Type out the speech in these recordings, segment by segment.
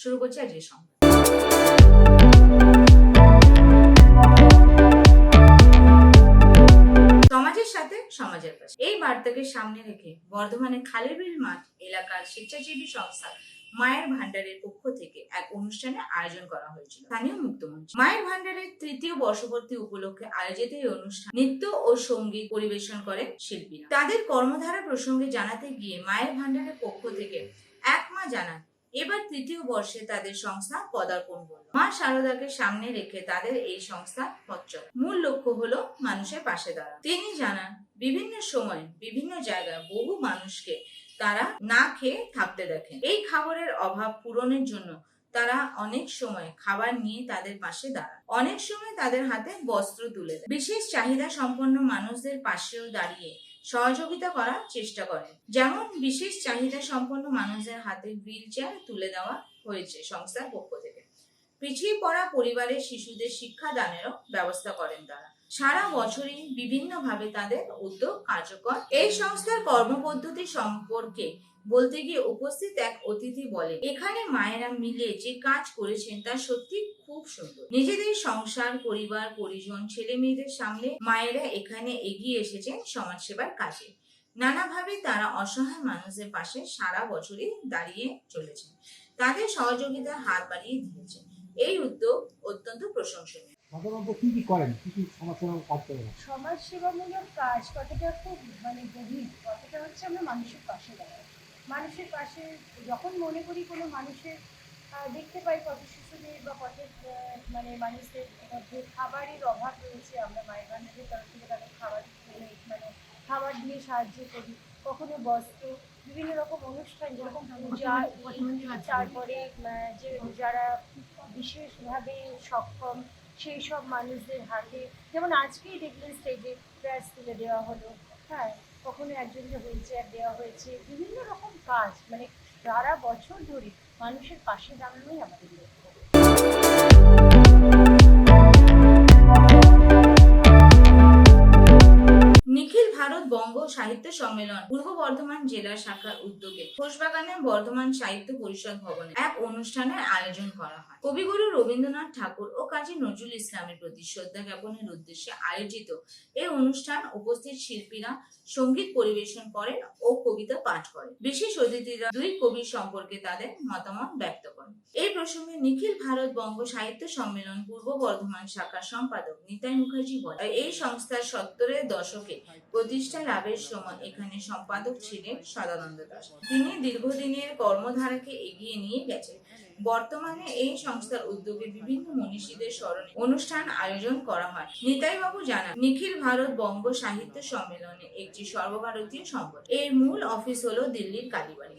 শুরু করছি আজকের সংবাদ। সমাজের সাথে সমাজের পাশে এই বার্তাকে সামনে রেখে খালিবিল মাঠ এলাকার স্বেচ্ছাসেবী সংস্থা মায়ের ভান্ডারের পক্ষ থেকে এক অনুষ্ঠানের আয়োজন করা হয়েছিল। স্থানীয় মায়ের ভান্ডারের তৃতীয় বর্ষপূর্তি উপলক্ষে আয়োজিত এই অনুষ্ঠান নৃত্য ও সংগীত পরিবেশন করে শিল্পীরা। তাদের কর্মধারা প্রসঙ্গে জানাতে গিয়ে মায়ের ভান্ডারের পক্ষ থেকে এক মা জানান এবার তৃতীয় বর্ষে তাদের সংস্থা পদার্পণ করল। মা শারদাকে সামনে রেখে তাদের এই সংস্থা পথ চলে। মূল লক্ষ্য হলো মানুষের পাশে দাঁড়া তিনি জানান, বিভিন্ন সময় বিভিন্ন জায়গায় বহু মানুষকে তারা না খেয়ে থাকতে দেখেন। এই খাবারের অভাব পূরণের জন্য তারা অনেক সময় খাবার নিয়ে তাদের পাশে দাঁড়ায় অনেক সময় তাদের হাতে বস্ত্র তুলে দেয়। বিশেষ চাহিদা সম্পন্ন মানুষদের পাশেও দাঁড়িয়ে সহযোগিতা করার চেষ্টা করেন যেমন বিশেষ চাহিদা সম্পন্ন মানুষদের হাতে হুইল চেয়ার তুলে দেওয়া হয়েছে সংস্থার পক্ষ থেকে। পিছিয়ে পড়া পরিবারের শিশুদের শিক্ষা দানেরও ব্যবস্থা করেন তারা। সারা বছরই বিভিন্নভাবে তাদের উদ্যোগ কার্যকর। এই সংস্থার কর্মপদ্ধতি সম্পর্কে বলতে গিয়ে উপস্থিত এক অতিথি বলে এখানে মায়েরা মিলে যে কাজ করেছেন তা সত্যি খুব সুন্দর। নিজেদের সংসার পরিবার পরিজন ছেলে মেয়েদের সামনে মায়েরা এখানে এগিয়ে এসেছেন সমাজসেবার কাজে। নানাভাবে তারা অসহায় মানুষদের পাশে সারা বছরই দাঁড়িয়ে চলেছেন। তাদের সহযোগিতার হাত বাড়িয়ে দিয়েছেন। এই উদ্যোগ অত্যন্ত প্রশংসনীয়। সাধারণত কি কি করেন কি কি সমস্যার কাজ করেন সমাজ সেবামূলক কাজ কতটা খুব মানে গভীর কতটা হচ্ছে আমরা মানুষের পাশে দাঁড়াই। মানুষের পাশে যখন মনে করি কোনো মানুষের দেখতে পাই কত শিশুদের বা আহ, মানে মানুষদের মধ্যে খাবারের অভাব রয়েছে আমরা মায়ের ভান্ডারের তরফ থেকে তাদের খাবার মানে খাবার দিয়ে সাহায্য করি। কখনো বস্ত্র বিভিন্ন রকম অনুষ্ঠান যেরকম পূজা তারপরে যে যারা বিশেষভাবে সক্ষম সেই সব মানুষদের হাতে। যেমন আজকেই দেখলেন স্টেজে প্রেস তুলে দেওয়া হলো। হ্যাঁ কখনো একজনকে হুইল চেয়ার দেওয়া হয়েছে, বিভিন্ন রকম কাজ মানে সারা বছর ধরে মানুষের পাশে দাঁড়ানোই আমাদের লক্ষ্য। নিখিল ভারত বঙ্গ সাহিত্য সম্মেলন, পূর্ব বর্ধমান জেলা শাখার উদ্যোগে খোসবাগানে বর্ধমান সাহিত্য পরিষদ ভবনে এক অনুষ্ঠানের আয়োজন করা হয়। কবিগুরু রবীন্দ্রনাথ ঠাকুর ও কাজী নজরুল ইসলামের প্রতি শ্রদ্ধা জ্ঞাপনের উদ্দেশ্যে আয়োজিত এই অনুষ্ঠান উপস্থিত শিল্পীরা সংগীত পরিবেশন করেন ও কবিতা পাঠ করেন। বিশেষ অতিথিরা দুই কবি সম্পর্কে তাদের মতামত ব্যক্ত করেন। এই প্রসঙ্গে নিখিল ভারত বঙ্গ সাহিত্য সম্মেলন, পূর্ব বর্ধমান শাখার সম্পাদক নিতাই মুখার্জি বলেন, এই সংস্থার সত্তরের দশকে প্রতিষ্ঠা লাভের সময় এখানে সম্পাদক ছিলেন সদানন্দ দাস। তিনি দীর্ঘদিনের কর্মধারাকে এগিয়ে নিয়ে গেছেন। বর্তমানে এই সংস্থার উদ্যোগে বিভিন্ন মনীষীদের স্মরণে অনুষ্ঠান আয়োজন করা হয়। নিতাই বাবু জানান, নিখিল ভারত বঙ্গ সাহিত্য সম্মেলনে একটি সর্বভারতীয় সংগঠন এর মূল অফিস হলো দিল্লির কালীবাড়ি।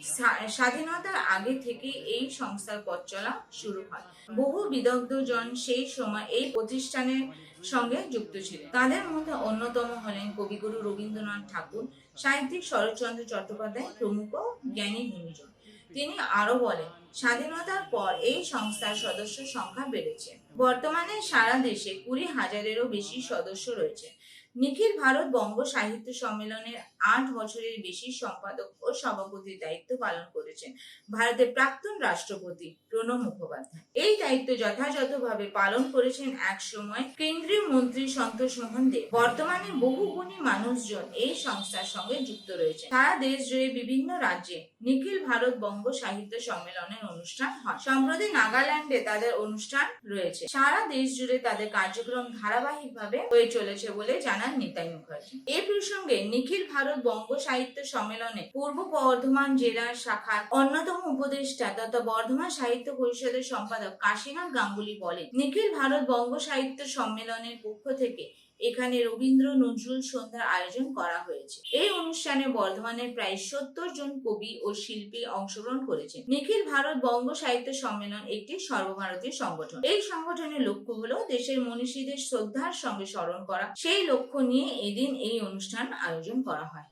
স্বাধীনতার আগে থেকে এই সংস্থার পথ চলা শুরু হয়। বহু বিদগ্ধজন সেই সময় এই প্রতিষ্ঠানের সঙ্গে যুক্ত ছিলেন। তাদের মধ্যে অন্যতম হলেন কবিগুরু রবীন্দ্রনাথ ঠাকুর, সাহিত্যিক শরৎচন্দ্র চট্টোপাধ্যায় প্রমুখ জ্ঞানী গুণীজন তিনি আরও বলেন স্বাধীনতার পর এই সংস্থার সদস্য সংখ্যা বেড়েছে। বর্তমানে সারা দেশে কুড়ি হাজারেরও বেশি সদস্য রয়েছে। নিখিল ভারত বঙ্গ সাহিত্য সম্মেলনের আট বছরের বেশি সম্পাদক ও সভাপতির দায়িত্ব পালন করেছেন ভারতের প্রাক্তন রাষ্ট্রপতি প্রণব মুখোপাধ্যায়। এই দায়িত্ব যথাযথভাবে পালন করেছেন এক সময় কেন্দ্রীয় মন্ত্রী সন্তোষ মোহন দেব বর্তমানে বহু গুণী মানুষজন এই সংস্থার সঙ্গে যুক্ত রয়েছে সারা দেশ জুড়ে বিভিন্ন রাজ্যে নিখিল ভারত বঙ্গ সাহিত্য সম্মেলনের অনুষ্ঠান হয়। সম্প্রতি নাগাল্যান্ডে তাদের অনুষ্ঠান রয়েছে। সারা দেশ জুড়ে তাদের কার্যক্রম ধারাবাহিকভাবে হয়ে চলেছে বলে জানান নিতাই মুখার্জি। এই প্রসঙ্গে নিখিল ভারত বঙ্গ সাহিত্য সম্মেলনে পূর্ব বর্ধমান জেলার শাখার অন্যতম উপদেষ্টা তথা বর্ধমান সাহিত্য পরিষদের সম্পাদক কাশীনাথ গাঙ্গুলি বলেন, নিখিল ভারত বঙ্গ সাহিত্য সম্মেলনের পক্ষ থেকে এখানে রবীন্দ্র নজরুল সন্ধ্যার আয়োজন করা হয়েছে। এই অনুষ্ঠানে বর্ধমানের প্রায় সত্তর জন কবি ও শিল্পী অংশগ্রহণ করেছেন। নিখিল ভারত বঙ্গ সাহিত্য সম্মেলন একটি সর্বভারতীয় সংগঠন। এই সংগঠনের লক্ষ্য হলো দেশের মনীষীদের শ্রদ্ধার সঙ্গে স্মরণ করা। সেই লক্ষ্য নিয়ে এদিন এই অনুষ্ঠান আয়োজন করা হয়।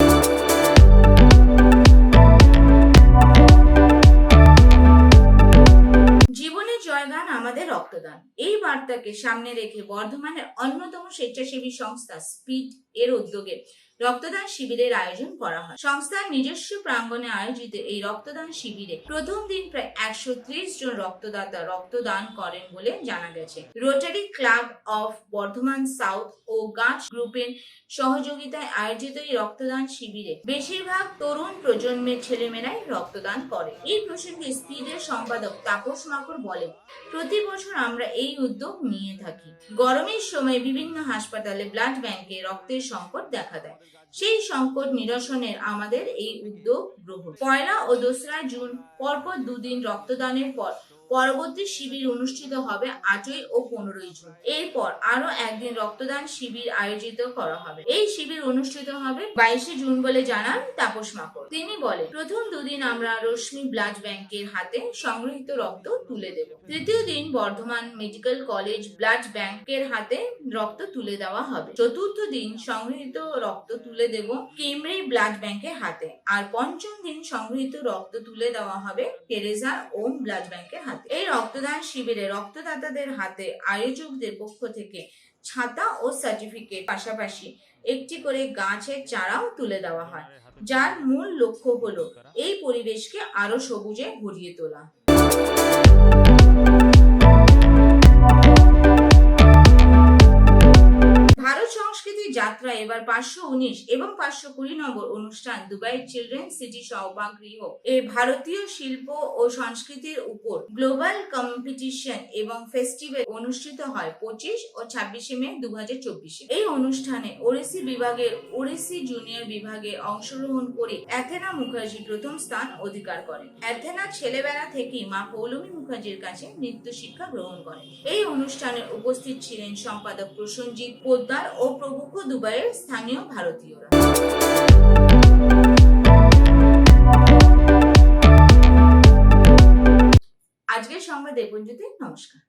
আমাদের রক্তদান। এই বার্তাকে সামনে রেখে বর্ধমানের অন্যতম স্বেচ্ছাসেবী সংস্থা স্পিড এর উদ্যোগে রক্তদান শিবিরের আয়োজন করা হয়। সংস্থার নিজস্ব প্রাঙ্গণে আয়োজিত এই রক্তদান শিবিরে প্রথম দিন প্রায় একশো জন রক্তদাতা রক্তদান করেন বলে জানা গেছে। Rotary club of Bardhaman south ও গাছ গ্রুপের সহযোগিতায় আয়োজিত এই রক্তদান শিবিরে বেশিরভাগ তরুণ প্রজন্মের ছেলেমেয়েরাই রক্তদান করে। এই প্রসঙ্গে স্পিডের সম্পাদক তাপস মাকড় বলেন, প্রতি বছর আমরা এই উদ্যোগ নিয়ে থাকি। গরমের সময় বিভিন্ন হাসপাতালে ব্লাড ব্যাংকে রক্তের সংকট দেখা দেয়। সেই সংকট নিরসনের আমাদের এই উদ্যোগ গ্রহণ। পয়লা ও দোসরা জুন পরপর দুদিন রক্তদানের পর পরবর্তী শিবির অনুষ্ঠিত হবে আটই ও পনেরোই জুন। এরপর আরও একদিন রক্তদান শিবির আয়োজিত করা হবে। এই শিবির অনুষ্ঠিত হবে বাইশে জুন বলে জানান তাপস মাকড়। তিনি বলেন, প্রথম দুদিন আমরা রশ্মি ব্লাড ব্যাংকের হাতে সংগৃহীত রক্ত তুলে দেব। তৃতীয় দিন বর্ধমান মেডিকেল কলেজ ব্লাড ব্যাংকের হাতে রক্ত তুলে দেওয়া হবে। চতুর্থ দিন সংগৃহীত রক্ত তুলে দেব কেমরি ব্লাড ব্যাংকের হাতে। আর পঞ্চম দিন সংগৃহীত রক্ত তুলে দেওয়া হবে টেরেজা ওম ব্লাড ব্যাংকের হাতে। এই রক্তদান শিবিরে রক্তদাতাদের হাতে আয়োজকদের পক্ষ থেকে ছাতা ও সার্টিফিকেট পাশাপাশি একটি করে গাছের চারাও তুলে দেওয়া হয়। যার মূল লক্ষ্য হলো এই পরিবেশকে আরও সবুজে ভরিয়ে তোলা। পাঁচশো উনিশ এবং পাঁচশো কুড়ি নম্বর অনুষ্ঠান, দুবাই চিলড্রেন সিটি সৌভাগৃহ এ ভারতীয় শিল্প ও সংস্কৃতির উপর গ্লোবাল কম্পিটিশন এবং ফেস্টিভ্যাল অনুষ্ঠিত হয় পঁচিশ ও ছাব্বিশে মে দু এই অনুষ্ঠানে ওড়িশি বিভাগের ওড়িশি জুনিয়র বিভাগে অংশগ্রহণ করে অ্যাথেনা মুখার্জি প্রথম স্থান অধিকার করেন। অ্যাথেনা ছেলেবেলা থেকেই মা পৌলমী মুখার্জির কাছে নৃত্য শিক্ষা গ্রহণ করেন। এই অনুষ্ঠানে উপস্থিত ছিলেন সম্পাদক প্রসঞ্জিৎ পোদ্দার ও প্রমুখ দুবাইয়ের স্থানীয় ভারতীয়রা। আজকের সংবাদ দেখুন পর্যন্তই নমস্কার।